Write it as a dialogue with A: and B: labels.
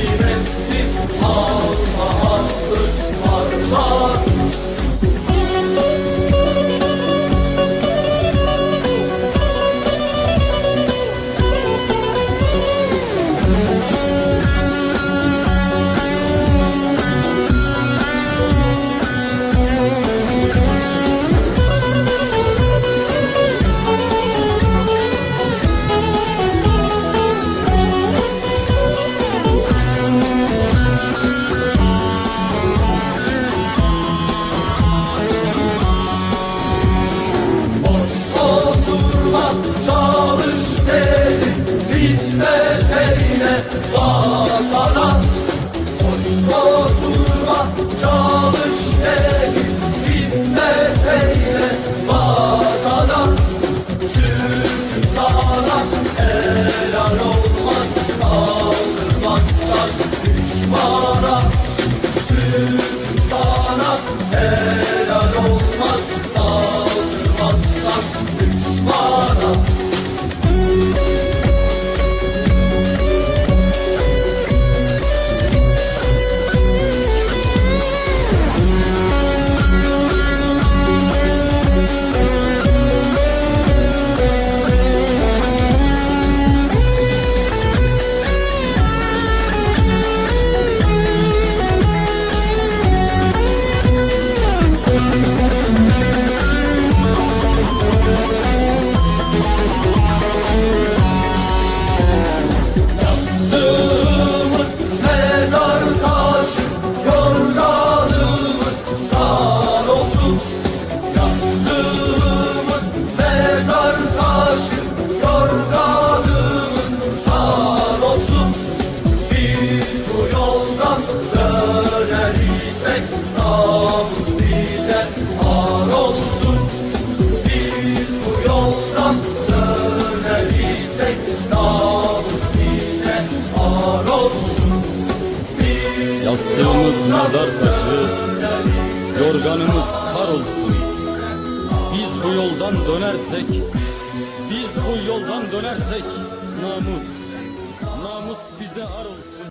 A: Even. İsek, namus bize ar olsun. Biz bu yoldan döner isek, namus bize ar olsun. Biz
B: Yastığımız mezar taşı, yorganımız kar olsun. Biz bu yoldan dönersek, biz bu yoldan dönersek namus, namus bize ar olsun.